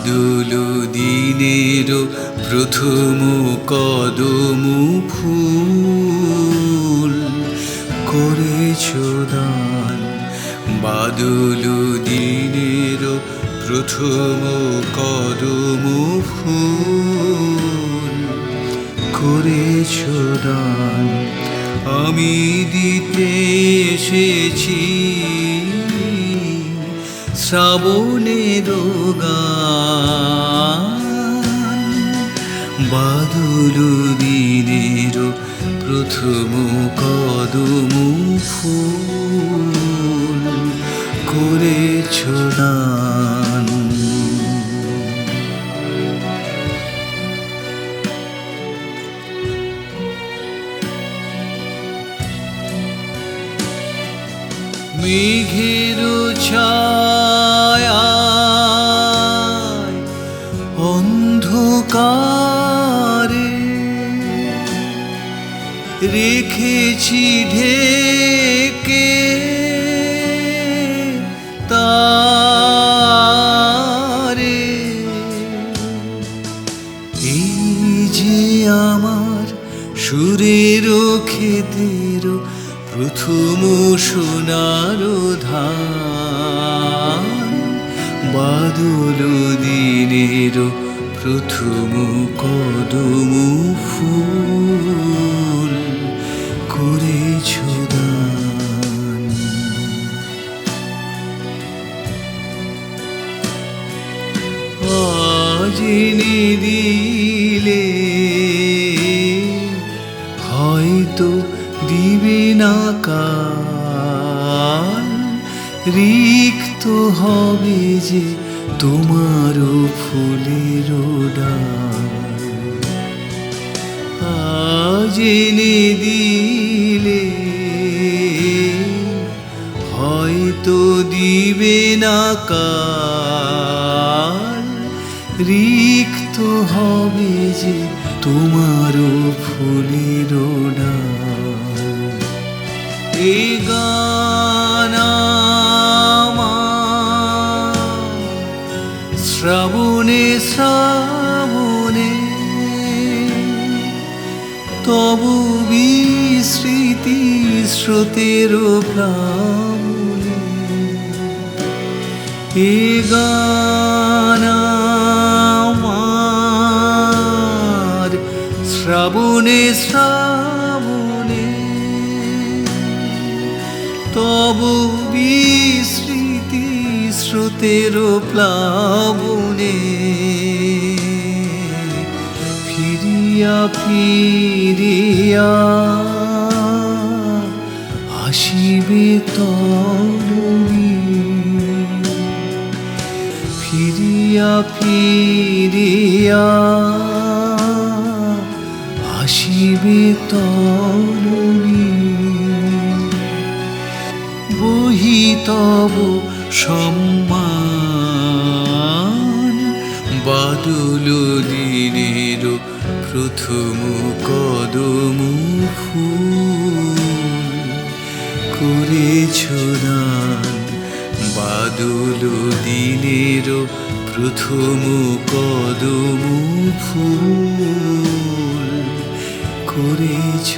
বাদল দিনের প্রথম কদম ফুল করেছ দান। বাদল দিনের প্রথম কদম ফুল করেছ দান। আমি দিতে এসেছি। শ্রাবণের বাদল দিনের প্রথম কদম ফুল। করেছ দান মেঘের ছায়া অন্ধকারে রেখেছি ঢেকে তারে। এই যে আমার সুরের ক্ষেতের প্রথম সোনার ধান বাদল দিনের প্রথম কদম ফুল করেছ দান। দিলে হয়তো দিবে না কাল। রিক্ত হবে যে তোমারও ফুলের আজ দিলে হয়তো দিবে না কাল। রিক্ত হবে যে তোমারও ফুলের ডাল। এ গান শ্রাবণে শ্রাবণে তবু বিস্মৃতি স্রোতের প্লাবনে এ গান শ্রাবণে শ্রাবণে তবু বিস্মৃতি স্রোতের প্লাবনে ফিরিয়া ফিরিয়া আসিবে তরুণী ফিরিয়া ফিরিয়া আসিবে তরুণী বহি তব সম্মান। বাদল দিনের প্রথম কদম করেছ দান। বাদল দিনের প্রথম কদম ফুল। করেছ